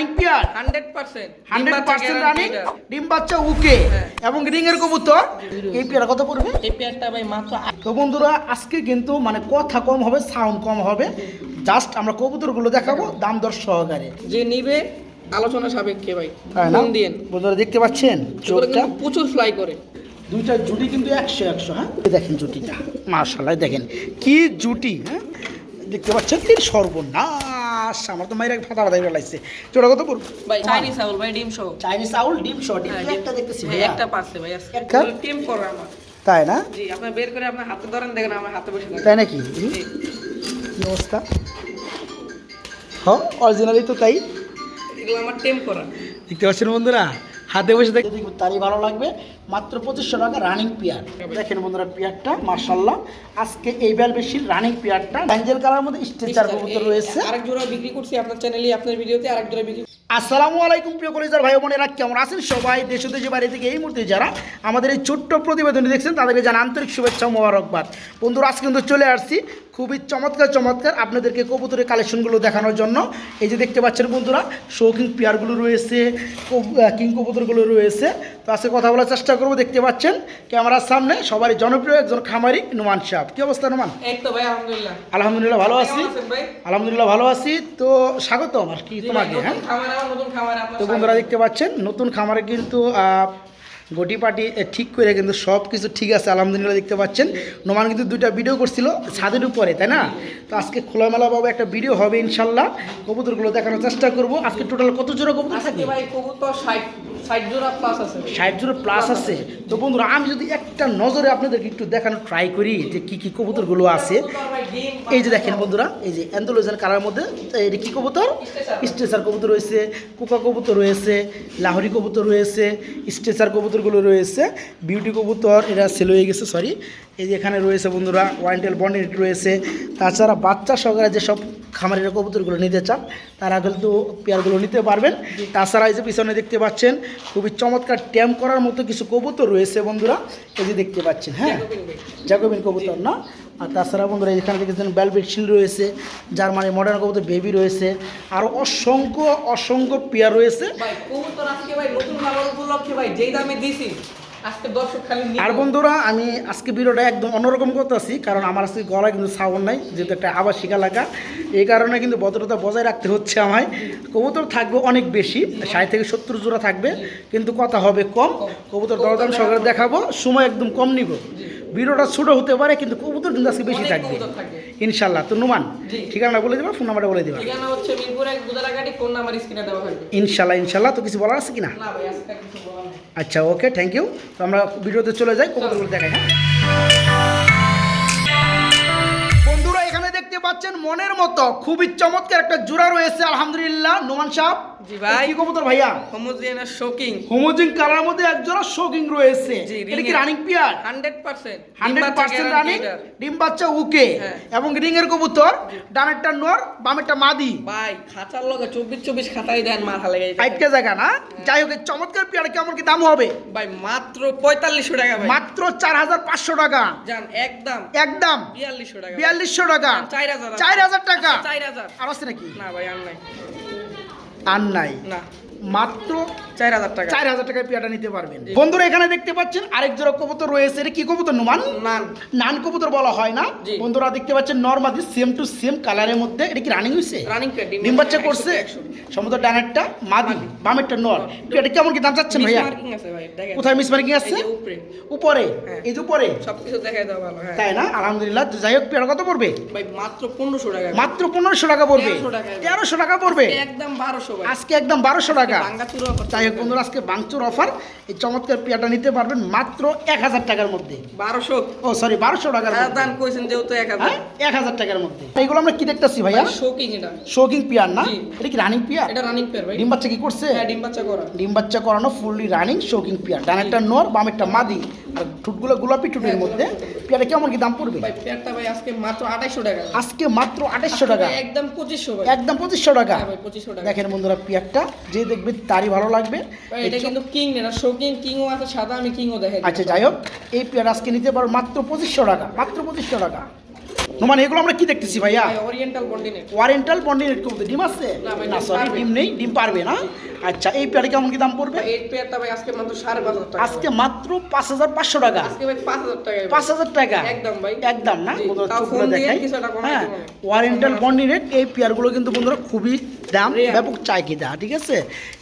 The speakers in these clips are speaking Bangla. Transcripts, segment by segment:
Running pair hundred percent. Hundred percent running ডিম বাচ্চা উকে। হ্যাঁ। এবং রিং এর কবুতর এই পেয়ারা কত পড়বে? এই পেয়ারটা ভাই মাত্র তো বন্ধুরা আজকে কিন্তু মানে কথা কম হবে সাউন্ড কম হবে। জাস্ট আমরা কবুতরগুলো দেখাবো দাম দর সহকারে। যে নিবে আলোচনা সাপেক্ষে ভাই। ফোন দিয়েন। বন্ধুরা দেখতে পাচ্ছেন চোখটা? প্রচুর ফ্লাই করে। দুইটা জুটি কিন্তু একশো একশো হ্যাঁ? দেখেন জুটিটা। মার্শাল্লাহ দেখেন। কি জুটি হ্যাঁ? দেখতে পাচ্ছেন কি সর্বনাশ। আমার তো মাইরা ফাটা ফাটা লাগছে চোরা কত পড়বে? ভাই চাইনিজ আউল ভাই ডিম সহ। চাইনিজ আউল ডিম শট ডিম একটা দেখতেছি ভাই একটা পাচ্ছে ভাই আজকে একটা? টিম করে আমার। তাই না? জি আপনার বের করে আপনার হাতে ধরেন দেখেন আমার হাতে বসে তাই নাকি। কি অবস্থা হ্যাঁ অরিজিনালি তো তাই। এগুলো আমার টেম করা। দেখতে পাচ্ছেন বন্ধুরা? হাতে বসে দেখুন তারই ভালো লাগবে মাত্র পঁচিশশো টাকা রানিং পেয়ার দেখেন বন্ধুরা পেয়ারটা মার্শাল্লাহ আজকে এই বেল বেশির রানিং পেয়ারটা ব্যাঞ্জেল কালার মধ্যে স্ট্রেচার কবুতর রয়েছে। আরেক জোড়া বিক্রি করছি আপনার চ্যানেলে আপনার ভিডিওতে আরেক জোড়া বিক্রি আসসালামু আলাইকুম প্রিয় কলেজার ভাই বোনেরা কেমন আছেন সবাই? দেশ দেশে বাইরে থেকে এই মুহূর্তে যারা আমাদের এই ছোট্ট প্রতিবেদনটি দেখছেন তাদেরকে জানা আন্তরিক শুভেচ্ছা মোবারকবাদ। বন্ধুরা আজকে কিন্তু চলে আসছি খুবই চমৎকার চমৎকার আপনাদেরকে কবুতরের কালেকশনগুলো দেখানোর জন্য। এই যে দেখতে পাচ্ছেন বন্ধুরা শৌখিন পেয়ারগুলো রয়েছে কিং কবুতরগুলো রয়েছে। তো আজকে কথা বলার চেষ্টা করব দেখতে পাচ্ছেন ক্যামেরার সামনে সবারই জনপ্রিয় একজন খামারি নুমান সাহেব। কী অবস্থা নুমান? আলহামদুলিল্লাহ। ভালো আছি। আলহামদুলিল্লাহ ভালো আছি। তো স্বাগত আমার কি তোমাকে হ্যাঁ? তো বন্ধুরা দেখতে পাচ্ছেন নতুন খামারে কিন্তু গটি পাটি ঠিক করে কিন্তু সব কিছু ঠিক আছে আলহামদুলিল্লাহ দেখতে পাচ্ছেন। নোমান কিন্তু দুইটা ভিডিও করছিল ছাদের উপরে তাই না? তো আজকে খোলামেলাভাবে একটা ভিডিও হবে ইনশাল্লাহ। কবুতরগুলো দেখানোর চেষ্টা করব। আজকে টোটাল কত জোড়া কবুতর থাকবে? থাকে ভাই কবুতর ষাট। ষাট জোড়া প্লাস আছে। তো বন্ধুরা, আমি যদি একটা নজরে আপনাদেরকে একটু দেখানোর ট্রাই করি যে কি কি কবুতরগুলো আছে। এই যে দেখেন বন্ধুরা, এই যে অ্যান্ডোলোজান কালার মধ্যে এটা কি কবুতর? স্ট্রেচার কবুতর রয়েছে কুকা কবুতর রয়েছে লাহরি কবুতর রয়েছে স্ট্রেচার কবুতরগুলো রয়েছে বিউটি কবুতর এটা সেল হয়ে গেছে সরি এই যে এখানে রয়েছে বন্ধুরা ওয়াইন্টেল বন্ডেট রয়েছে। তাছাড়া বাচ্চা সহকারে যেসব খামারের কবুতরগুলো নিতে চান তারা কিন্তু পেয়ারগুলো নিতে পারবেন। তাছাড়া এই যে পিছনে দেখতে পাচ্ছেন খুবই চমৎকার ট্যাম করার মতো কিছু কবুতর রয়েছে বন্ধুরা এই যে দেখতে পাচ্ছেন হ্যাঁ? জ্যাকোবিন কবুতর না? আর তাছাড়া বন্ধুরা এখানে দেখেছেন বেলভেট শিল রয়েছে জার্মানি মডার্ন কবুতর বেবি রয়েছে আরও অসংখ্য অসংখ্য পেয়ার রয়েছে। ভাই কবুতর আজকে ভাই নতুন উপলক্ষে ভাই যেই দামে দিছি আর বন্ধুরা আমি আজকে ভিডিওটা একদম অন্যরকম করতে করতেছি কারণ আমার আজকে গলায় কিন্তু সাউন্ড নাই যেহেতু একটা আবাসিক এলাকা। এই কারণে কিন্তু ভদ্রতা বজায় রাখতে হচ্ছে আমায়। কবুতর থাকবে অনেক বেশি ষাট থেকে সত্তর জোড়া থাকবে কিন্তু কথা হবে কম। কবুতর দরদাম সকালে দেখাবো সময় একদম কম নিব। ভিডিওটা ছোটো হতে পারে কিন্তু কবুতর কিন্তু আজকে বেশি থাকবে। ইনশাল্লাহ। তো নুমান জি। ঠিকানা বলে দেবা ফোন নাম্বারটা বলে দেবা। ইনশাল্লাহ ইনশাল্লাহ। তো কিছু বলার আছে কিনা। আচ্ছা ওকে থ্যাংক ইউ তো আমরা ভিডিওতে চলে যাই কবুতরগুলো দেখাই হ্যাঁ? পাচ্ছেন মনের মতো। খুবই চমৎকার একটা জোড়া রয়েছে আলহামদুলিল্লাহ। নোমান সাহেব জি ভাই। কি কবুতর ভাইয়া? শোকিং হোমোজিন কালার মধ্যে এক জোড়া শোকিং রয়েছে। এটা কি running pair hundred percent. Hundred percent running ডিম বাচ্চা হ্যাঁ। এবং রিং এর কবুতর ডানেরটা নর বামেরটা মাদি। ভাই খাঁচার লগে চব্বিশ চব্বিশ খাতাই দেন মাথা লেগে। আইটকে জায়গা না? যাই হোক চমৎকার পিয়ার কেমন কি দাম হবে? ভাই মাত্র পঁয়তাল্লিশশো টাকা ভাই। মাত্র চার হাজার পাঁচশো টাকা। যান একদম। একদম। বিয়াল্লিশশো টাকা। বিয়াল্লিশশো টাকা। চার হাজার চার হাজার টাকা? চার হাজার। আর আছে নাকি? না ভাই আর নাই। আর নাই? না। মাত্র চার হাজার টাকা। চার হাজার টাকায় পেয়াটা নিতে পারবেন। বন্ধুরা এখানে দেখতে পাচ্ছেন আরেক জোড়া কবুতর রয়েছে। এটা কি কবুতর নুমান? নান নান কবুতর বলা হয় না। বন্ধুরা দেখতে পাচ্ছেন নর্মাদি সেম টু সেম কালারের মধ্যে। এটা কি রানিং হয়েছে রানিং ডিম বাচ্চা করছে। সমুদ্র ডানেরটা মাদি বামেরটা নর। এটা কেমন কি দাম চাচ্ছেন ভাইয়া? কোথায় মিস মার্কিং আছে? উপরে। হ্যাঁ। এই যে উপরে। সবকিছু দেখাই দাও ভালো হ্যাঁ। তাই না? আলহামদুলিল্লাহ। যাই হোক পেয়ারা কত পড়বে? ভাই মাত্র পনেরোশো টাকা। মাত্র পনেরোশো টাকা পড়বে। 1300 টাকা। তেরোশো টাকা পড়বে? একদম বারোশো ভাই। আজকে একদম বারোশো টাকা। চুরো যাই হোক বন্ধুরা আজকে বাংচুর অফার এই চমৎকার পেয়াটা নিতে পারবেন মাত্র এক হাজার টাকার মধ্যে। বারোশো। ও সরি বারোশো টাকার হ্যাঁ দান কইছেন যেহেতু এক হাজার। হ্যাঁ এক হাজার টাকার মধ্যে। এইগুলো আমরা কি দেখতেছি ভাইয়া? শোকিং এটা। শোকিং পিয়ার না? এটা কি রানিং পিয়ার? এটা রানিং পেয়ার ভাই। ডিম বাচ্চা কি করছে? হ্যাঁ ডিম বাচ্চা করা। ডিম বাচ্চা করানো ফুললি রানিং শোকিং পিয়ার। ডানেরটা নর বামেরটা মাদি। আর ঠুটগুলো গোলাপি ঠুটের মধ্যে। পেয়ারে কেমন কি দাম পড়বে? ভাই পেয়ারটা ভাই আজকে মাত্র আঠাইশো টাকা। আজকে মাত্র আঠাশশো টাকা। একদম পঁচিশশো ভাই। একদম পঁচিশশো টাকা। হ্যাঁ ভাই পঁচিশশো টাকা। দেখেন বন্ধুরা পিয়ারটা। যে দেখবে তারই ভালো লাগবে। এটা কিন্তু কিং না শোকিং কিংও আছে সাদা আমি কিংও দেখাই আচ্ছা যাই হোক এই পেয়ার আজকে নিতে পারো মাত্র পঁচিশশো টাকা মাত্র পঁচিশশো টাকা। নোমান এগুলো আমরা কি দেখতেছি ভাইয়া? ভাই ওরিয়েন্টাল বন্ডিনেট ওয়ারেন্টাল বন্ডিনেট ডিম আছে? না সরি ডিম নেই ডিম পারবে না। আচ্ছা এই পেয়ারে কেমন কি দাম পড়বে? এই পেয়ারটা ভাই আজকে মাত্র সাড়ে পাঁচ হাজার টাকা। আজকে মাত্র পাঁচ হাজার পাঁচশো টাকা। আজকে ভাই পাঁচ হাজার টাকা পাঁচ হাজার টাকা? একদম ভাই। একদম না? বন্ধুরা দিয়ে দেখাই। হ্যাঁ। ওয়ারেন্টাল বন্ডিনেট এই পেয়ারগুলো কিন্তু বন্ধুরা খুবই দাম। ব্যাপক চাহিদা ঠিক আছে?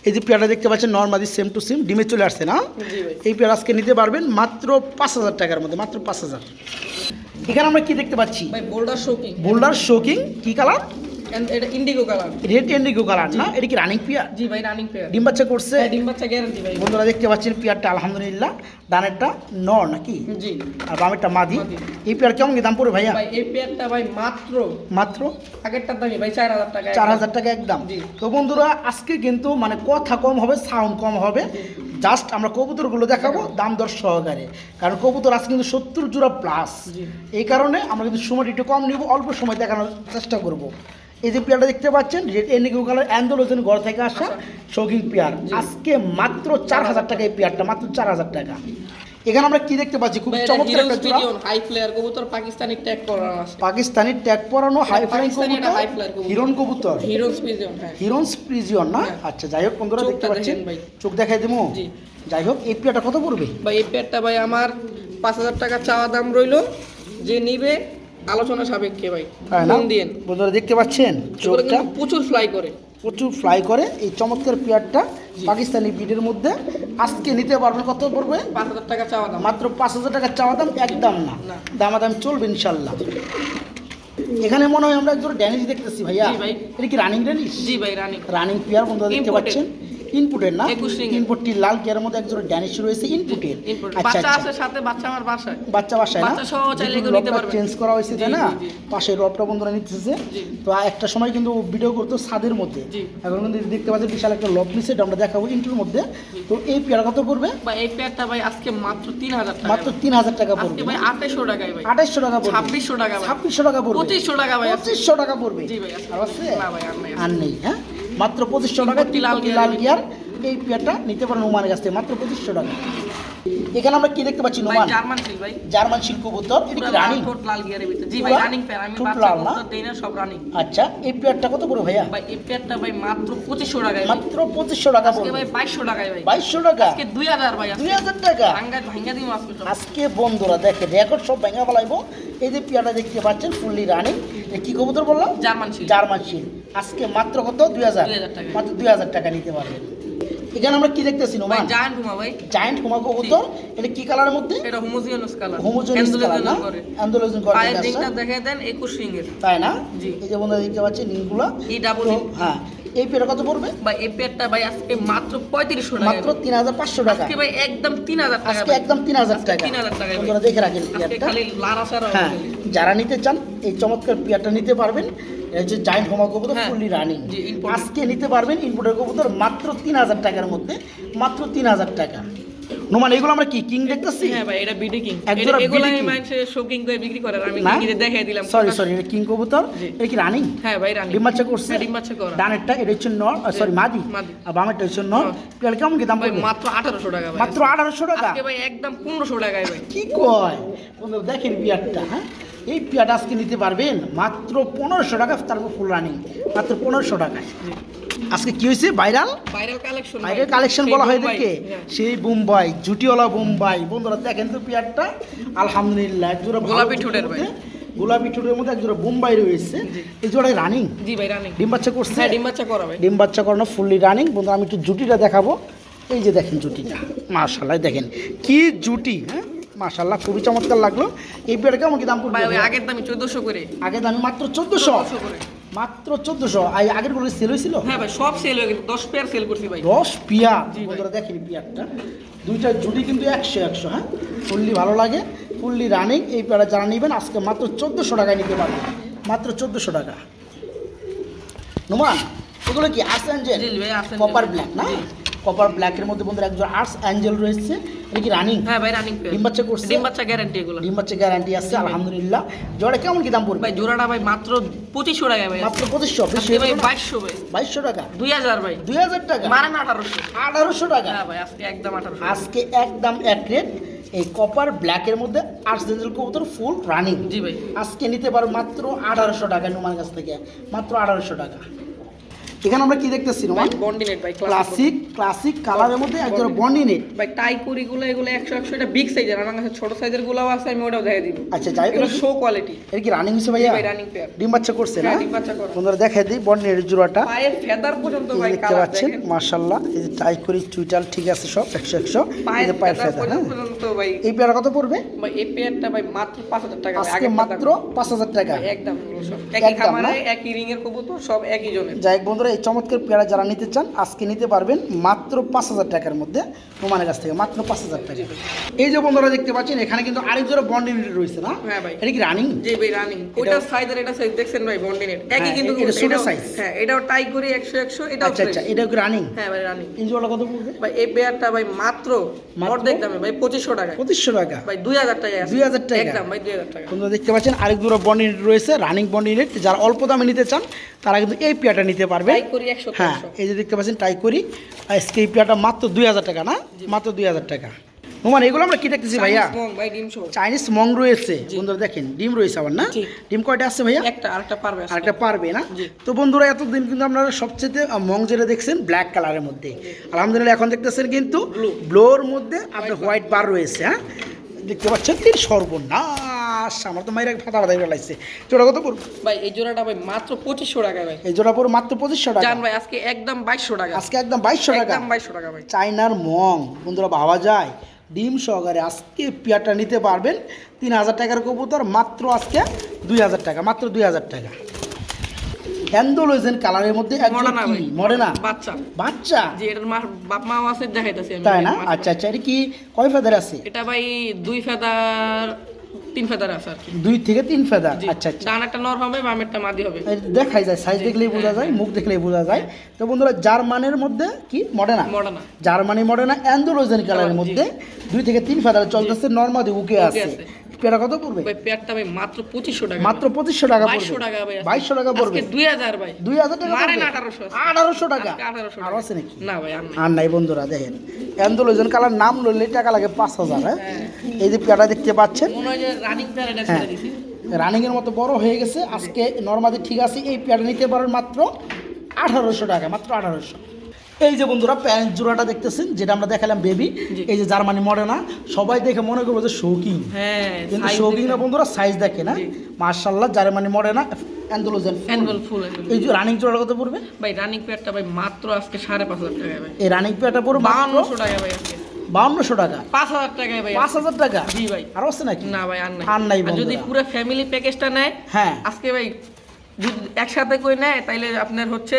এই যে পেয়ারটা দেখতে পাচ্ছেন নর্মালি সেম টু সেম ডিমে চলে আসছে না? এই পেয়ার আজকে নিতে পারবেন মাত্র পাঁচ হাজার টাকার মধ্যে মাত্র পাঁচ হাজার। এখানে আমরা কি দেখতে পাচ্ছি? ভাই বোল্ডার শোকিং বোল্ডার শোকিং কি কালার এটা indigo colour red indigo colour না এটা কি রানিং পেয়ার জি ভাই রানিং পেয়ার ডিম বাচ্চা করছে। ডিম বাচ্চা গ্যারান্টি ভাই। বন্ধুরা দেখতে পাচ্ছেন পেয়ারটা আলহামদুলিল্লাহ। ডানেরটা নর নাকি? জি। আর বামেরটা মাদি। মাদি। এই পেয়ার কেমন দাম ভাইয়া? ভাই এই পেয়ারটা ভাই মাত্র। মাত্র? আগেরটার দামই ভাই চার হাজার টাকা চার হাজার টাকা একদম। জি। তো বন্ধুরা আজকে কিন্তু মানে কথা কম হবে সাউন্ড কম হবে। জাস্ট আমরা কবুতরগুলো দেখাবো দাম দর সহকারে। কারণ কবুতর আজকে কিন্তু সত্তর জোড়া প্লাস এই কারণে আমরা কিন্তু সময়টা একটু কম নিব অল্প সময় দেখানোর চেষ্টা করব। এই যে পেয়ারটা দেখতে পাচ্ছেন রেড এন্ডিগো কালার অ্যান্ডোলোজেন ঘর থেকে আসা শৌখিন পেয়ার আজকে মাত্র চার হাজার টাকা এই পেয়ারটা মাত্র চার হাজার টাকা। এখানে আমরা কি দেখতে পাচ্ছি? খুব চমৎকার একটা জোড়া। হাই ফ্লেয়ার কবুতর পাকিস্তানি ট্যাগ করা আছে। পাকিস্তানি ট্যাগ পরানো হাই পাকিস্তানি কবুতর। হিরন কবুতর? হিরো স্পিজিয়ন হ্যাঁ। হিরন্স প্রিজিয়ন না? হ্যাঁ। আচ্ছা যাই হোক বন্ধুরা দেখতে পাচ্ছেন? ভাই। চোখ দেখাই দেবো? জি। যাই হোক এই পেয়ারটা কত পড়বে? ভাই এই পেয়ারটা ভাই আমার পাঁচ হাজার টাকা চাওয়া দাম রইল। যে নিবে আলোচনা সাপেক্ষে ভাই তাই না? ফোন দিয়েন বন্ধুরা দেখতে পাচ্ছেন চোখটা। প্রচুর ফ্লাই করে। প্রচুর ফ্লাই করে। এই চমৎকার পেয়ারটা পাকিস্তানি বিডের মধ্যে। আজকে নিতে পারবেন কত পড়বে? পাঁচ হাজার টাকা চাওয়া দাম। মাত্র পাঁচ হাজার টাকা চাওয়া দাম একদম না। দামাদাম চলবে ইনশাল্লাহ। এখানে মনে হয় আমরা একজন ড্যানিশ দেখতেছি ভাইয়া। ভাই। এটা কি রানিং ড্যানিশ জি ভাই রানি রানিং পেয়ার বন্ধুরা দেখতে পাচ্ছেন। ইনপুটের না। ইনপুটটি লাল পেয়ারের মধ্যে একজন ড্যানিশ রয়েছে ইনপুটের আচ্ছা বাচ্চা আচ্ছা আছে সাথে বাচ্চা আমার বাসায়। বাচ্চা বাসায় না? বাচ্চা সহ চাইলে এগুলো নিতে পারবেন। চেঞ্জ করা হয়েছে তাই না। পাশে রবটা বন্ধুরা নিতেছে। তো একটা সময় কিন্তু ভিডিও করতো ছাদের মধ্যে। এখন কিন্তু দেখতে পাচ্ছেন বিশাল একটা লব নিচে এটা আমরা দেখাবো ইন্টুর মধ্যে। তো এই পেয়ারা কত পড়বে? ভাই এই পেয়ারটা ভাই আজকে মাত্র তিন হাজার টাকা। মাত্র তিন হাজার টাকা আজকে পড়বে ভাই আঠাইশশো টাকায় ভাই। আঠাইশশো টাকা পড়বে। ছাব্বিশশো টাকা ভাই। ছাব্বিশশো টাকা পড়বে। পঁচিশশো টাকা ভাই। আজকে। পঁচিশশো টাকা পড়বে। জি ভাই আর আছে? না ভাই আর নাই। আর নেই হ্যাঁ? মাত্র পঁচিশশো টাকা লাল লাল গিয়ার। এই পেয়ারটা নিতে পারেন ওমানের কাছ থেকে মাত্র পঁচিশশো টাকা। এখানে আমরা কি দেখতে পাচ্ছি নোমান জার্মান সিল ভাই। জার্মান শিল্প কবুতর এটা কি রানিং ঠোঁট লাল গিয়ারের ভিতরে। জি ভাই রানিং পেয়ার আমি বাচ্চা কবুতর দেই না সব রানিং আচ্ছা এই পেয়ারটা কত পড়বে ভাইয়া? ভাই এই পেয়ারটা ভাই মাত্র পঁচিশশো টাকায় মাত্র পঁচিশশো টাকা আজকে পড়বে ভাই বাইশশো টাকায় ভাই। বাইশশো টাকা? আজকে দুই হাজার ভাই দুই আজকে হাজার টাকা? ভাঙ্গা ভাঙ্গা দিই আজকে বন্ধুরা দেখে রেকর্ড সব ভেঙে ফেলাইবো। এই যে পেয়ারটা দেখতে পাচ্ছেন ফুললি রানিং কি কবুতর বললাম? জার্মান সিল জার্মান শিল আজকে মাত্র কত? দুই হাজার। মাত্র দুই হাজার টাকা নিতে পারবেন এখানে আমরা কি দেখতেছি নোমা নোমান জায়ান্ট হুমা ভাই। জায়ান্ট হুমা কবুতর। এটা কি কালারের মধ্যে? এটা হোমোজিনাস কালার হোমোজিনাস কালার না? অ্যান্ডোলজিন করে পায়ের দিকটা দেখে দেন রিং এর তাই না? জি। এই যে বন্ধুরা দেখতে পাচ্ছেন নিংগুলা এই ডাবল হ্যাঁ। এই পেয়ার কত পড়বে? ভাই এই পেয়ারটা ভাই আজকে মাত্র পঁয়ত্রিশশো টাকা। মাত্র তিন হাজার পাঁচশো টাকা। আজকে ভাই একদম তিন হাজার টাকা আজকে একদম তিন হাজার আজকে টাকা। 3000 টাকায় ভাই। বন্ধুরা দেখে রাখেন পেয়ারটা। খালি হ্যাঁ যারা নিতে চান এই চমৎকার পেয়ারটা নিতে পারবেন। এই যে জায়েন্ট হোমা কবুতর হ্যাঁ। ফুললি রানিং আজকে নিতে পারবেন ইনপুটের কবুতর মাত্র তিন হাজার টাকার মধ্যে মাত্র তিন হাজার টাকা। নোমান এগুলো আমরা কি কিং দেখতেছি? হ্যাঁ ভাই এটা বিডি কিং এক জোড়া এগুলো আমি। মানুষে শোকিং করে বিক্রি করে আমি কিনে দেখাই দিলাম। সরি সরি এটা কিং কবুতর। এটা কি রানিং? হ্যাঁ ভাই রানি। ডিম বাচ্চা করছে। হ্যাঁ, করা। ডানেরটা এটা হচ্ছে নর সরি মাদি। মাদি। আর বামেরটা হচ্ছে নর। হ্যাঁ। পেয়ার কেমন কি দাম ভাই মাত্র আঠারোশো টাকা ভাই। মাত্র আঠারোশো টাকা? আজকে ভাই একদম পনেরোশো টাকায় ভাই। কি কয়? বন্ধু দেখেন পিয়ারটা হ্যাঁ? এই পিয়ারটা আজকে নিতে পারবেন মাত্র পনেরোশো টাকা তারপর ফুল রানিং। মাত্র পনেরোশো টাকায়। আজকে কি হয়েছে? Viral viral collection viral collection বলা হয় দেখে সেই বোম্বাই জুটিওয়ালা বোম্বাই বন্ধুরা দেখেন তো পিয়ারটা। আলহামদুলিল্লাহ এক জোড়া ভালো গোলাপি ঠোঁটের ভাই। গোলাপি ঠোঁটের মধ্যে এক জোড়া বোম্বাই রয়েছে। এই জোড়ায় রানিং জি ভাই রানি ডিম বাচ্চা করছে? হ্যাঁ ডিম বাচ্চা করা ভাই। ডিম বাচ্চা করানো ফুললি রানিং বন্ধু আমি একটু জুটিটা দেখাবো। এই যে দেখেন জুটিটা। মাশাল্লাহ দেখেন। কি জুটি হ্যাঁ? মাশাল্লাহ খুবই চমৎকার লাগল। এই পেয়ারটা কেমন কি দাম পড়বে আগের দামে চোদ্দশো করে। আগে দামি মাত্র চোদ্দোশো। 1400 করে। মাত্র চোদ্দোশো। আগের কোনো সেল হয়েছিল? হ্যাঁ ভাই সব সেল হয়ে গেছে। দশ পেয়ার সেল করছি ভাই। দশ পিয়া। বন্ধুরা দেখেন পিয়ারটা। দুইটা জুটি কিন্তু একশো একশো হ্যাঁ? ফুললি ভালো লাগে ফুললি রানিং এই পেয়ারা যারা নেবেন আজকে মাত্র চোদ্দোশো টাকায় নিতে পারবেন। মাত্র চোদ্দোশো টাকা। নুমান এগুলো কি আসেন যে কপার ব্ল্যাক না? কপার ব্ল্যাকের মধ্যে বন্ধুরা একজন আর্টস অ্যাঞ্জেল রয়েছে। এটা কি রানিং হ্যাঁ ভাই রানিং ডিম বাচ্চা করছে? ডিম বাচ্চা গ্যারান্টি এগুলো। ডিম বাচ্চা গ্যারান্টি আছে আলহামদুলিল্লাহ। জোড়া কেমন কি দাম পড়বে? ভাই জোড়াটা ভাই মাত্র পঁচিশশো টাকা ভাই। মাত্র পঁচিশশো বেশি আজকে ভাই বাইশশো ভাই। বাইশশো টাকা? দুই হাজার ভাই। দুই হাজার টাকা? মানে আঠারোশো। আঠারোশো টাকা? হ্যাঁ ভাই আজকে একদম আঠারোশো। আজকে একদম এক রেট এই কপার ব্ল্যাকের মধ্যে আর্টস আর্সেঞ্জেল কবুতর ফুল রানিং জি ভাই। আজকে নিতে পারো মাত্র আঠারোশো টাকা নুমান কাছ থেকে। মাত্র আঠারোশো টাকা। এখানে আমরা কি দেখতেছি ভাই নোমান বন্ডিনেট ভাই ক্লাসিক ক্লাসিক কালারের মধ্যে একজন বন্ডিনেট ভাই টাই কুড়ি গুলো এগুলো একশো একশো এটা বিগ সাইজের আমার কাছে ছোট সাইজের গুলাও আছে আমি ওটাও দেখাই দিব। আচ্ছা যাই এগুলো শো কোয়ালিটি এর কি রানিং হচ্ছে ভাইয়া? ভাই রানিং পেয়ার ডিম বাচ্চা করছে না? হ্যাঁ, ডিম বাচ্চা করা। বন্ধুরা দেখাই দিই বন্ডিনেট জোড়াটা। পায়ের ফেদার পর্যন্ত ভাই দেখতে কালার পাচ্ছেন মার্শাল্লাহ এই যে টাই করি চুইটাল ঠিক আছে সব একশো একশো। এই পায়ের যে পায়ের ফেদার হ্যাঁ। পর্যন্ত ভাই। এই পেয়ারা কত পড়বে? ভাই এই পেয়ারটা ভাই মাত্র পাঁচ হাজার টাকা ভাই, আজকে মাত্র পাঁচ হাজার টাকা। একদম একই একদম? খামারে একই রিং এর কবুতর সব একই জনের। যাই হোক বন্ধুরা এই চমৎকার পেয়ারা যারা নিতে চান আজকে নিতে পারবেন মাত্র পাঁচ হাজার টাকার মধ্যে নোমানের কাছ থেকে মাত্র পাঁচ হাজার টাকা। এই যে বন্ধুরা দেখতে পাচ্ছেন এখানে কিন্তু আরেক জোড়া বন্ড ইউনিট রয়েছে না? হ্যাঁ ভাই। এটা কি রানিং জি ভাই রানিং ওইটা সাইজ আর এটা সাইজ দেখছেন ভাই বন্ডিনেট একই হ্যাঁ, কিন্তু এটা ছোট size। হ্যাঁ এটাও টাই করে একশো একশো এটাও আচ্ছা আচ্ছা। এটা কি রানিং হ্যাঁ ভাই রানিং এই জোড়া কত পড়বে? ভাই এই পেয়ারটা ভাই মাত্র? অর্ধেক দামে ভাই পঁচিশশো টাকা পঁচিশশো টাকা। ভাই দুই হাজার টাকা 2000 টাকা? একদম ভাই দুই হাজার টাকা। বন্ধুরা দেখতে পাচ্ছেন আরেক দুটো বন্ড ইউনিট রয়েছে রানিং বন্ড ইউনিট যারা অল্প দামে নিতে চান তারা কিন্তু এই পেয়ারটা নিতে পারবে হ্যাঁ এই যে দেখতে পাচ্ছেন টাই করি। আজকে এই মাত্র দুই হাজার টাকা না? মাত্র দুই হাজার টাকা। নোমান এগুলো আমরা কি দেখতেছি ভাইয়া? চাইনিজ মং রয়েছে। বন্ধুরা দেখেন ডিম রয়েছে আবার না? ডিম কয়টা আছে ভাইয়া? একটা আরেকটা পারবে আরেকটা পারবে না? তো বন্ধুরা এতদিন কিন্তু আপনারা সবচেয়ে মং যেটা দেখছেন ব্ল্যাক কালারের মধ্যে। আলহামদুলিল্লাহ এখন দেখতেছেন কিন্তু ব্লোর মধ্যে আপনার হোয়াইট বার রয়েছে হ্যাঁ? দেখতে পাচ্ছেন তিন সর্বনাশ আমার তো মায়ের ফাটা ফাটা লাগছে জোড়া কত পড়বে? ভাই এই জোড়াটা ভাই মাত্র পঁচিশশো টাকা ভাই। এই জোড়া মাত্র পঁচিশশো টাকা। জান ভাই আজকে একদম বাইশশো টাকা। আজকে একদম বাইশশো টাকা। একদম বাইশশো টাকা ভাই। চাইনার মং বন্ধুরা ভাবা যায়। ডিম সহকারে আজকে পেয়ারটা নিতে পারবেন। তিন হাজার টাকার কবুতর মাত্র আজকে দুই হাজার টাকা মাত্র দুই হাজার টাকা। অ্যান্ডোলোজেন কালারের মধ্যে মডেনা বাচ্চা। বাচ্চা? এটার মা বাপ মা আছে দেখাইতেছি তাই না? আচ্ছা আচ্ছা এটা কি? কয় ফেদার আছে? এটা ভাই দুই ফেদার তিন ফেদার আছে আর কি। দুই থেকে তিন ফেদার? আচ্ছা আচ্ছা। ডান একটা নর হবে বাম একটা মাদি হবে। দেখাই যায় সাইজ দেখলেই বোঝা যায় মুখ দেখলেই বোঝা যায়। তো বন্ধুরা জার্মানের মধ্যে কি? মডেনা? মডেনা। জার্মানি মডেনা অ্যান্ডোলোজেন কালারের মধ্যে দুই থেকে তিন ফেদার চলতেছে নর্মাদি উকে আছে। আছে। পেয়ারা কত পড়বে? ভাই পেয়ারটা ভাই মাত্র পঁচিশশো টাকা। মাত্র পঁচিশশো টাকা বাইশশো পড়বে টাকা ভাই আজকে। বাইশশো টাকা পড়বে। আজকে দুই হাজার ভাই। দুই হাজার টাকা মারেন পড়বে? আঠারোশো আঠারোশো টাকা? আজকে আঠারোশো আরও টাকা। আছে নাকি? না ভাই আর নাই। বন্ধুরা দেখেন। অ্যান্ডোলোজন কালার নাম লইলে টাকা লাগে পাঁচ হাজার হ্যাঁ? এই যে পেয়ারা দেখতে পাচ্ছেন? মনে হয় যে রানিং পেয়ার এটা হ্যাঁ। ছেড়ে দিছি। রানিং এর মতো বড় হয়ে গেছে। আজকে নর্মালি ঠিক আছে এই পেয়ারটা নিতে পারেন মাত্র আঠারোশো টাকা মাত্র আঠারোশো। এই যে বন্ধুরা প্যান্ট জোড়াটা দেখতেছেন যেটা আমরা দেখালাম বেবি এই যে জার্মানি মডেনা সবাই দেখে মনে করব যে শৌকিং হ্যাঁ কিন্তু শৌকিং না বন্ধুরা সাইজ দেখে না। মার্শাল্লাহ জার্মানি মডেনা অ্যান্ডোলোজেন এই যে রানিং জোড়াটা কত পড়বে? ভাই রানিং পেয়ারটা ভাই মাত্র আজকে সাড়ে পাঁচ হাজার টাকা ভাই। এই রানিং পেয়ারটা পড়বে বাউন্নশো টাকা ভাই বাউন্নশো টাকা? পাঁচ হাজার টাকায় ভাই পাঁচ হাজার টাকা? জি ভাই। আরও আছে নাকি? না ভাই আর নাই। আর নাই যদি পুরো ফ্যামিলি প্যাকেজটা নেয় হ্যাঁ। আজকে ভাই যদি একসাথে করে নেয় তাইলে আপনার হচ্ছে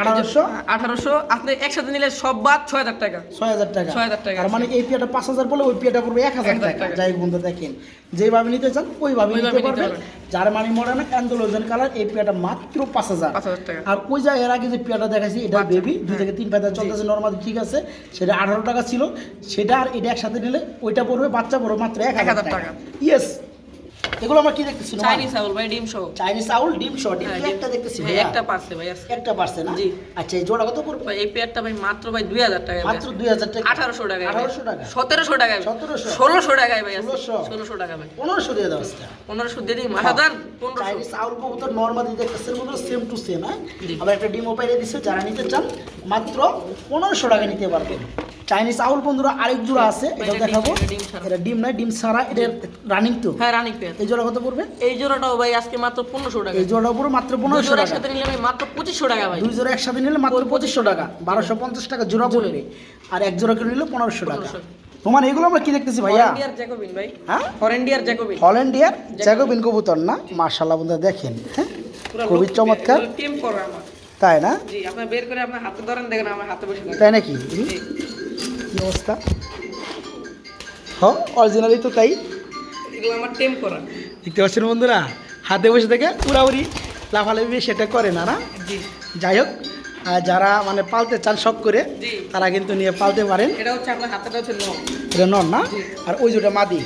আঠারোশো? আঠারোশো আপনি একসাথে নিলে সব বাদ ছয় হাজার টাকা। ছয় হাজার টাকা। 6,000 টাকা মানে এই পিয়াটা পাঁচ হাজার বলে ওই পিয়াটা পড়বে এক হাজার টাকা। টাকা। যাই বন্ধু দেখেন যেভাবে নিতে চান ওইভাবে ওইভাবে নিতে নিতে পারবেন। পারবেন। জার্মানি মডার্ন অ্যান্ডোলোজেন কালার এই পিয়াটা মাত্র পাঁচ হাজার। আর ওই যা এর আগে যে পিয়াটা দেখাইছি এটা বেবি দুই হ্যাঁ। থেকে তিন পাতা চলতেছে নর্মাল ঠিক আছে? সেটা আঠারো টাকা ছিল। সেটা আর এটা একসাথে নিলে ওইটা পড়বে বাচ্চা পড়বে মাত্র এক হাজার 1,000 টাকা। টাকা। ইয়েস এগুলো আমরা কি দেখতেছি? চাইনিজ চাউল ভাই ডিম সহ। চাইনিজ আউল ডিম শট হ্যাঁ, একটা দেখতেছি ভাইয়া। একটা পারছে ভাই একটা পারছে না? জি। আচ্ছা এই জোড়া কত পড়বে? ভাই এই পেয়ারটা ভাই মাত্র ভাই দুই হাজার টাকা মাত্র দুই হাজার টাকা। আঠারোশো টাকা আঠারোশো টাকা। সতেরোশো টাকায় 1700 ষোলোশো টাকায় ভাই 1600 ষোলোশো। টাকা ভাই। পনেরোশো দিয়ে দেওয়া আজকে। পনেরোশো দিয়ে দিই। হাজার পনেরোশো। চাইনিজ আউল কবুতর নর্মালি দেখতেছেন মতো সেম টু সেম হ্যাঁ। আবার একটা ডিমও পাইলে দিচ্ছে যারা নিতে চান মাত্র পনেরোশো টাকা নিতে পারবেন। চাইনিজ আউল বন্ধুরা আরেক জোড়া আছে এটা দেখাবো। এটা ডিম। এটা ডিম নয় ডিম ছাড়া এটা রানিং তো হ্যাঁ রানিং পেয়ার এই জোড়া কত পড়বে? এই জোড়াটাও ভাই আজকে মাত্র পনেরোশো টাকা। এই জোড়া পুরো মাত্র পনেরোশো টাকা। একসাথে নিলে মাত্র পঁচিশশো টাকা ভাই। দুই জোড়া একসাথে নিলে মাত্র পঁচিশশো টাকা। বারোশো পঞ্চাশ টাকা জোড়া পড়বে। আর এক জোড়া করে নিলে পনেরোশো টাকা। 1500 তোমার এগুলো আমরা কি দেখতেছি ভাইয়া? জ্যাকোবিন ভাই। হ্যাঁ? হরেন্ডিয়ার জ্যাকোবিন। হল্যান্ডিয়ার জ্যাকোবিন। কবুতর না? মার্শাল্লাহ বন্ধুরা দেখেন হ্যাঁ? খুবই চমৎকার। টিম করে আমার। তাই না? জি আপনি বের করে আপনার হাতে ধরেন দেখেন আমার হাতে বসে তাই নাকি। কি অবস্থা হ অরিজিনালি তো তাই। এগুলো আমার টেম করা। দেখতে পাচ্ছেন বন্ধুরা হাতে বসে থেকে উড়াউড়ি লাফালাফি সেটা করে না না? যাই হোক যারা মানে পালতে চান শখ করে তারা কিন্তু নিয়ে পালতে পারেন। এটা হচ্ছে আপনার হাতেটা হচ্ছে এটা নন না? আর ওই জোটা মাদি।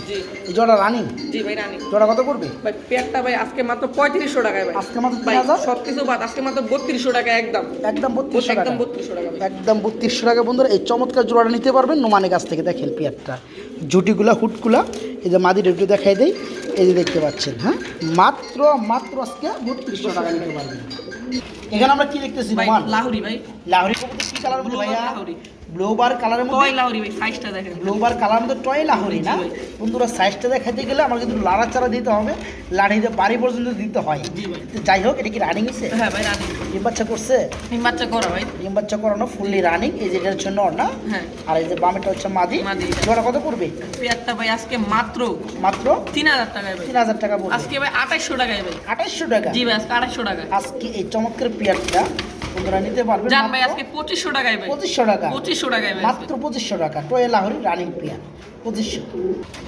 জোড়া রানিং? জি ভাই রানি। জোড়া কত করবে ভাই পেয়ারটা ভাই আজকে মাত্র পঁয়ত্রিশশো টাকায় ভাই। আজকে মাত্র ভাই সব কিছু বাদ আজকে মাত্র বত্রিশশো টাকা একদম। একদম বত্রিশশো একদম বত্রিশশো টাকা একদম বত্রিশশো টাকা বন্ধুরা এই চমৎকার জোড়াটা নিতে পারবেন নোমানের কাছ থেকে দেখেন পেয়ারটা। জুটিগুলা হুটগুলা এই যে মাদির একটু দেখাই দেয় এই যে দেখতে পাচ্ছেন হ্যাঁ? মাত্র মাত্র আজকে বত্রিশশো টাকা নিতে পারবেন। এখানে আমরা কি দেখতেছি লাহরি ভাই। লাহরি কি কালার বলি ভাইয়া। ব্লোবার কালারের মধ্যে টয় লাহুরি ভাই সাইজটা দেখেন। ব্লোবার কালার মধ্যে টয় লাহরি না? বন্ধুরা সাইজটা দেখাতে গেলে আমার কিন্তু লাড়া চারা দিতে হবে। লাড়িতে বাড়ি পর্যন্ত দিতে হয়। যাই হোক এটা কি রানিং হচ্ছে হ্যাঁ ভাই রানি ডিম বাচ্চা করছে? ডিম বাচ্চা করা ভাই। ডিম বাচ্চা করানো ফুললি রানিং এই যে এটা হচ্ছে নর না? হ্যাঁ। আর এই যে বামেটা হচ্ছে মাদি। জোড়া কত পড়বে? পেয়ারটা ভাই আজকে মাত্র মাত্র? তিন হাজার টাকায় ভাই। তিন হাজার টাকা আজকে ভাই আঠাইশশো টাকায় ভাই। আঠাইশশো টাকা? জি ভাই আজকে আড়াইশো টাকা আজকে এই চমৎকার পেয়ারটা বন্ধুরা নিতে পারবেন জান ভাই আজকে পঁচিশশো টাকায় ভাই। পঁচিশশো টাকা। পঁচিশশো টাকায় ভাই মাত্র পঁচিশশো টাকা। টয়ে লাহরি রানিং পেয়ার পঁচিশশো।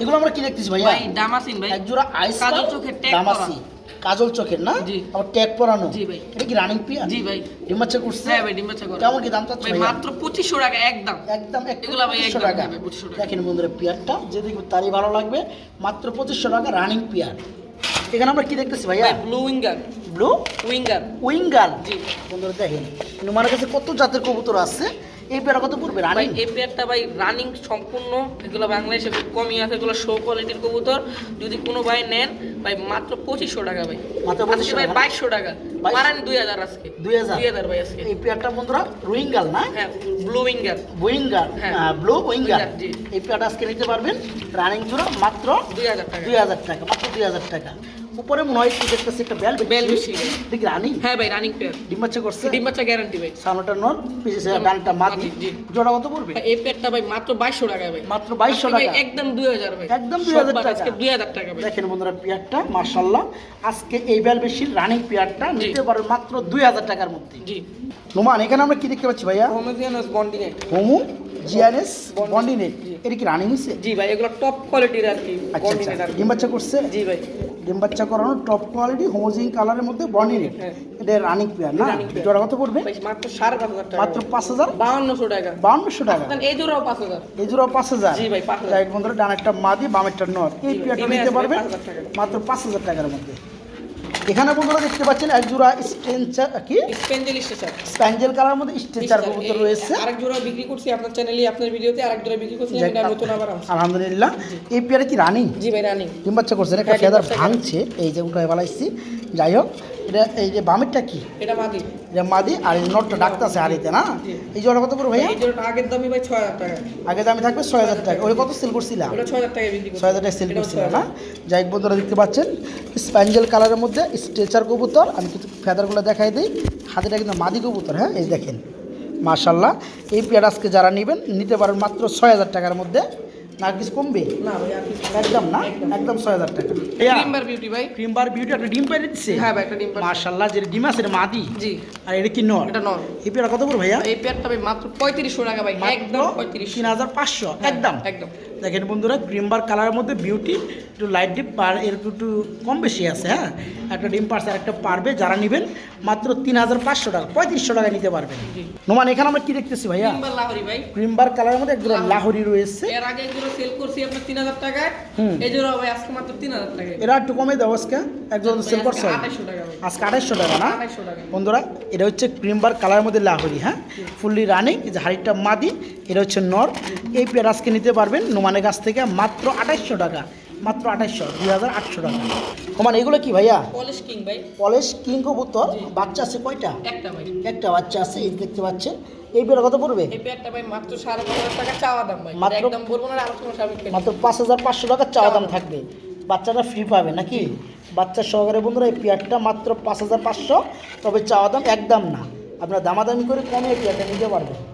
এগুলো আমরা কি দেখতেছি ভাইয়া? ভাই ডামাসিন ভাই। এক জোড়া আইস কাজল চোখের দামাসি। কাজল চোখের না? জি। আবার ট্যাগ পরানো। জি ভাই। এটা কি রানিং পেয়ার জি ভাই। ডিম বাচ্চা করছে? হ্যাঁ ভাই ডিম বাচ্চা করা। কেমন কি দাম চাচ্ছ ভাই মাত্র পঁচিশশো টাকা একদম। একদম এগুলা ভাই একদম টাকা। 2500 টাকা। দেখেন বন্ধুরা পেয়ারটা যে দেখবে তারই ভালো লাগবে। মাত্র পঁচিশশো টাকা রানিং পেয়ার এখানে আমরা কি দেখতেছি ভাইয়া? ভাই blue winger blue winger. Winger. জি। বন্ধুরা দেখেন নুমানের কাছে কত জাতের কবুতর আছে? এই পেয়ারা কত পড়বে? রানিং এই পেয়ারটা ভাই রানিং সম্পূর্ণ। এগুলো বাংলাদেশে খুব কমই আছে এগুলো শো কোয়ালিটির কবুতর। যদি কোনো ভাই নেন ভাই মাত্র পঁচিশশো টাকা ভাই। মাত্র 2500 ভাই? বাইশশো টাকা। মারান দুই হাজার আজকে। 2000 দুই হাজার ভাই আজকে। এই পেয়ারটা বন্ধুরা উইঙ্গাল না? হ্যাঁ ব্লু উইঙ্গার উইঙ্গার হ্যাঁ। Blue winger winger. এই পেয়ারটা আজকে নিতে পারবেন। রানিং জোড়া মাত্র দুই হাজার টাকা। দুই হাজার টাকা মাত্র দুই হাজার টাকা। উপরে মনে হয় কি দেখতেছি একটা বেল বেল বেশি। দেখি রানিং হ্যাঁ ভাই রানিং পেয়ার ডিম বাচ্চা করছে? ডিম বাচ্চা গ্যারান্টি ভাই। সামনেটা নর পিছিয়ে ডানটা মাটি। মাটি, জি। জোড়া কত পড়বে? ভাই, এই পেয়ারটা ভাই মাত্র বাইশশো টাকা ভাই। মাত্র বাইশশো আজকে ভাই টাকা। একদম দুই হাজার ভাই। একদম 2000 টাকা। আজকে দুই হাজার টাকা ভাই। দেখেন বন্ধুরা পেয়ারটা মার্শাল্লাহ আজকে এই বেল বেশির রানিং পেয়ারটা নিতে পারবেন মাত্র দুই হাজার টাকার মধ্যে। জি। নোমান এখানে আমরা কি দেখতে পাচ্ছি ভাইয়া? হোমোজিয়ানাস বন্ডিনেট হোমু জিআরএস বন্ডিনেট। এটা কি রানিং হয়েছে জি ভাই এগুলো টপ কোয়ালিটির আর কি আচ্ছা। আচ্ছা ডিম বাচ্চা করছে? জি ভাই। ডিম বাচ্চা করানো টপ কোয়ালিটি হোমোজিন কালারের মধ্যে বন্ডিনেট হ্যাঁ। এটা রানিং পেয়ার না। জোড়া কত পড়বে? মাত্র সাড়ে পাঁচ হাজার মাত্র পাঁচ হাজার? বাউন্নশো টাকা। বাউন্নশো টাকা। এই জোড়াও পাঁচ হাজার। এই জোড়া পাঁচ হাজার। জি ভাই, 5000 যাই হোক বন্ধুরা ডানেরটা মাদি বামেরটা নর। এই পেয়ারটা নিতে পারবে পারবেন 5000 মাত্র পাঁচ হাজার টাকার মধ্যে। এখানে বন্ধুরা দেখতে পাচ্ছেন এক জোড়া স্ট্রেঞ্চার কি? স্প্যাঞ্জেল স্ট্রেচার স্প্যাঞ্জেল কালার মধ্যে স্ট্রেচার কবুতর রয়েছে। আরেক জোড়া বিক্রি করছি আপনার চ্যানেলে আপনার ভিডিওতে আরেক জোড়া বিক্রি করছি এটা নতুন আবার আলহামদুলিল্লাহ। এই পেয়ারে কি রানিং? জি ভাই রানিং। ডিম বাচ্চা করছে একটা ফেদার ভাঙছে। এই যে উঠায় বলাইছি যাই হোক এটা এই যে বামেরটা কি? এটা মাদি। এটা মাদি আর এই নটটা ডাকতেছে হারিতে না। এই জোড়া কত করে ভাইয়া? এই জোড়াটা আগের দামই ভাই ছয় হাজার টাকা। আগে দামে থাকবে ছয় হাজার টাকা। ওই কত সেল করছিলাম? ওটা ছয় হাজার টাকায় বিক্রি ছয় হাজার টাকা সেল এটাও করছিল 6000 না? যাই বন্ধুরা দেখতে পাচ্ছেন স্প্যাঞ্জেল কালারের মধ্যে স্ট্রেচার কবুতর। আমি কিছু ফেদারগুলো দেখাই দিই। হাতেটা কিন্তু মাদি কবুতর হ্যাঁ? এই দেখেন মার্শাল্লাহ এই পেয়ার আজকে যারা নেবেন নিতে পারেন মাত্র ছয় হাজার টাকার মধ্যে। আর কিছু কমবে? না ভাই আর কিছু একদম না? একদম। ছয় হাজার টাকা। ক্রিমবার বিউটি ভাই। ক্রিম বার বিউটি একটা ডিম পেয়ে দিচ্ছে? হ্যাঁ ভাই একটা ডিম মার্শাল্লাহ যে ডিম আছে এটা মাদি? জি। আর এটা কি নর? এটা নর। এই পেয়ারা কত করে ভাইয়া? এই পেয়ারটা ভাই মাত্র পঁয়ত্রিশশো টাকা ভাই একদম পঁয়ত্রিশ। তিন হাজার পাঁচশো একদম? একদম। দেখেন বন্ধুরা ক্রিম বার কালারের মধ্যে বিউটি একটু লাইট ডিপ পার এর একটু কম বেশি আছে হ্যাঁ? একটা ডিম পারছে আর একটা পারবে যারা নেবেন মাত্র তিন হাজার পাঁচশো টাকা পঁয়ত্রিশশো টাকা নিতে পারবেন। জি। নোমান এখানে আমরা কি দেখতেছি ভাইয়া? ক্রিমবার লাহোরি ভাই। ক্রিম বার কালারের মধ্যে একদম লাহরি। রয়েছে। এর আগে এগুলো সেল করছি আপনার তিন হাজার টাকায়। এই জোড়া ভাই আজকে মাত্র তিন হাজার টাকায়। এরা একটু কমে আজকে। একজন সেল করছে। আঠাইশশো টাকা আজকে আড়াইশো টাকা না? টাকা। বন্ধুরা এটা হচ্ছে ক্রিম বার কালারের মধ্যে লাহরি হ্যাঁ? ফুললি রানিং যে হাড়িটা মাদি এটা হচ্ছে নর। এই পেয়ার আজকে নিতে পারবেন নোমানের কাছ থেকে মাত্র আঠাইশশো টাকা। মাত্র আঠাইশশো দুই হাজার আটশো টাকা। ওমান এগুলো কি ভাইয়া? পলিশ কিং ভাই। পলেশ কিং কবুতর। বাচ্চা আছে কয়টা? একটা ভাই। একটা বাচ্চা আছে এই দেখতে পাচ্ছেন। এই পেয়ার কত পড়বে? এই পেয়ারটা ভাই মাত্র সাড়ে পাঁচ হাজার টাকা চাওয়া দাম ভাই। মাত্র- একদম বলব না আলোচনা সাপেক্ষে মাত্র পাঁচ হাজার পাঁচশো টাকা চাওয়া দাম থাকবে। বাচ্চাটা ফ্রি পাবে নাকি? বাচ্চার সহকারে বন্ধুরা এই পেয়ারটা মাত্র পাঁচ হাজার পাঁচশো তবে চাওয়া দাম একদম না। আপনার দামাদামি করে কমে এই পেয়ারটা নিতে পারবেন।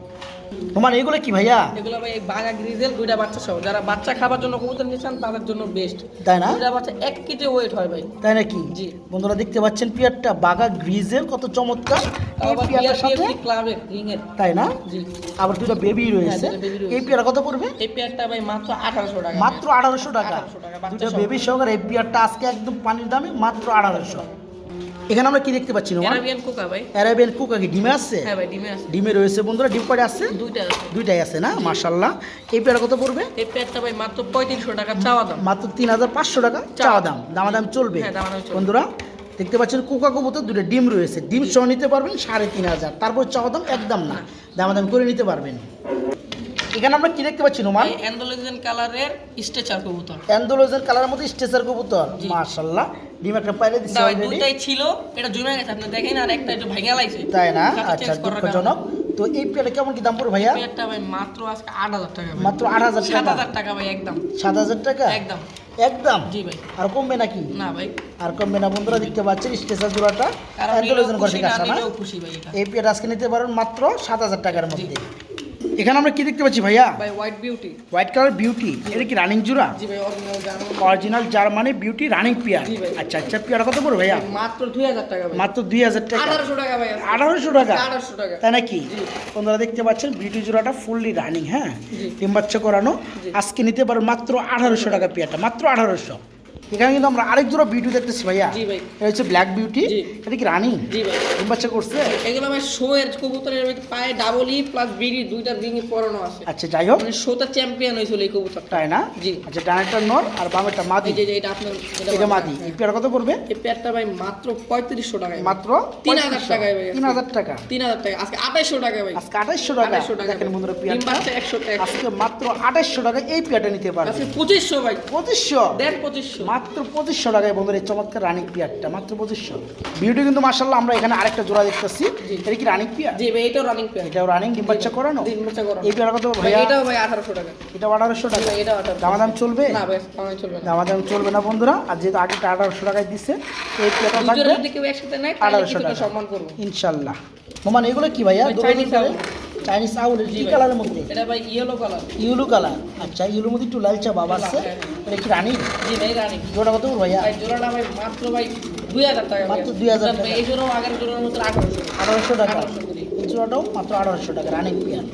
তোমার এগুলো কি ভাইয়া? এগুলো ভাই বাঘা গ্রিজেল দুইটা বাচ্চা সহ। যারা বাচ্চা খাবার জন্য কবুতর নিচ্ছেন তাদের জন্য বেস্ট তাই না? দুইটা বাচ্চা এক কেজি ওয়েট হয় ভাই। তাই নাকি? জি। বন্ধুরা দেখতে পাচ্ছেন পেয়ারটা বাগা গ্রিজের কত চমৎকার। এই আবার সাথে? ক্লাবের রিং এর তাই না? জি। আবার দুটো বেবি রয়েছে। রয়েছে। এই পেয়ারা কত পড়বে? এই পেয়ারটা ভাই মাত্র আঠারোশো টাকা। মাত্র আঠারোশো টাকা। 1800 টাকা, দুটো বেবি সহকারে এই পেয়ারটা আজকে একদম পানির দামে মাত্র আঠারোশো। এখানে আমরা কি দেখতে পাচ্ছি না অ্যারাবিয়ান কোকা ভাই। অ্যারাবিয়ান কুকা কি? ডিমে আছে? হ্যাঁ ভাই ডিমে আছে। ডিমে রয়েছে বন্ধুরা ডিম কয়টা আছে? দুইটা আছে। দুইটাই আছে না? মার্শাল্লাহ এই পেয়ারা কত পড়বে? এই পেয়ারটা ভাই মাত্র পঁয়ত্রিশশো টাকা চাওয়া দাম। মাত্র তিন হাজার পাঁচশো টাকা চাওয়া দাম। দামাদাম চলবে। হ্যাঁ, দামাদামি চলবে। বন্ধুরা দেখতে পাচ্ছেন কোকা কবুতর দুটো ডিম রয়েছে। ডিম সহ নিতে পারবেন সাড়ে তিন হাজার। তারপর চাওয়া দাম একদম না। দামাদাম করে নিতে পারবেন। এখানে আমরা কি দেখতে পাচ্ছি নোমান? ভাই অ্যান্ডোলজিয়ান কালারের স্ট্রেচার কবুতর। অ্যান্ডোলোজের কালারের মধ্যে স্টেসার কবুতর। জি। মাশাল্লাহ ডিম একটা পাইলে ছিল এটা জমে গেছে আপনি দেখেন আর একটা একটু ভেঙে লাইছে। তাই না? আচ্ছা দুঃখজনক। তো এই কেমন কি দাম পড়বে ভাইয়া? কারণে। ভাই মাত্র আজকে আট হাজার টাকা মাত্র আট হাজার সাত টাকা হাজার টাকা ভাই একদম। সাত হাজার টাকা? একদম। একদম? জি ভাই। আর কমবে নাকি? না ভাই। আর কমবে না বন্ধুরা দেখতে পাচ্ছেন স্টেশন জোড়াটা। নিলেও করে না এই আজকে নিতে পারেন মাত্র সাত হাজার টাকার মধ্যে। এখানে আমরা কি দেখতে পাচ্ছি ভাইয়া? ভাই white beauty white colour beauty এটা কি রানিং জোড়া? জি ভাই অরিজিনাল জানো original Germany beauty running pair আচ্ছা আচ্ছা পেয়ার কত পড়বে ভাইয়া? মাত্র দুই হাজার টাকা মাত্র দুই হাজার টাকা। আঠারোশো টাকা ভাই আঠারোশো টাকা? আঠারোশো টাকা। তাই নাকি। বন্ধুরা দেখতে পাচ্ছেন বিউটি জোড়াটা ফুললি রানিং হ্যাঁ। ডিম বাচ্চা করানো। আজকে নিতে পারেন মাত্র আঠারোশো টাকা পেয়ারটা মাত্র আঠারোশো। এখানে কিন্তু আমরা আরেক জোড়া বিউটি দেখতেছি ভাইয়া। জি ভাই। এটা হচ্ছে ব্ল্যাক বিউটি এটা কি রানিং? জি ভাই। ডিম বাচ্চা করছে? এগুলো ভাই শো এর কবুতরের পায়ে ডাবল ই প্লাস বিডি দুইটা রিংই পরানো আছে। আচ্ছা যাই হোক। মানে শোটা চ্যাম্পিয়ন হয়েছিল এই কবুতরটা। তাই না? জি। আচ্ছা ডানেরটা নর আর বামেরটা মাদি। যে যে এটা আপনার এটা মাদি। এই পেয়ার কত পড়বে? এই পেয়ারটা ভাই মাত্র পঁয়ত্রিশশো টাকায়। মাত্র তিন হাজার টাকায় ভাই। তিন হাজার টাকা। তিন হাজার টাকা। আজকে আঠাইশশো টাকা ভাই। আজকে আঠাইশশো টাকা। আঠাইশশো টাকা দেখেন বন্ধুরা ডিম বাচ্চা একশো টাকা আজকে মাত্র আঠাইশশো টাকা এই পেয়ারটা নিতে পারবে। আজকে পঁচিশশো ভাই। পঁচিশশো? দেন পঁচিশশো। মাত্র পঁচিশশো টাকায় বন্ধুরা এই চমৎকার রানিক পিয়ারটা মাত্র পঁচিশশো। বিউটি কিন্তু মার্শাল্লাহ আমরা এখানে আরেকটা জোড়া দেখতেছি। এটা কি রানিক পিয়ার? জি ভাই এটাও রানিং পেয়ার। এটাও রানিং ডিম বাচ্চা করানো? বাচ্চা এই পেয়ার কত ভাই এটাও ভাই আঠারোশো টাকা। এটা আঠারোশো টাকা? এটাও দামাদাম চলবে? না ভাই চলবে না। দামাদাম চলবে না বন্ধুরা আর যেহেতু আগেটা আঠারোশো টাকায় দিচ্ছে এই পেয়ারটা থাকবে আঠারোশো টাকা। সম্মান করব। ইনশাল্লাহ মোমান এগুলো কি ভাইয়া। চাইনিজ আউল কি। কালারের মধ্যে। এটা ভাই ইয়েলো কালার ইয়েলো কালার আচ্ছা ইউলুর মধ্যে একটু লালচা বাবা আছে। এটা কি রানী? জি ভাই রানী। জোড়া কত ভাইয়া? ভাই জোড়াটা ভাই মাত্র ভাই দুই হাজার টাকা। মাত্র 2000 ভাই, টাকা। এই জোড়াও আগের জোড়ার মতো আঠারোশো। আঠারোশো টাকা। এই জোড়াটাও মাত্র আঠারোশো টাকা। রানী পিয়ার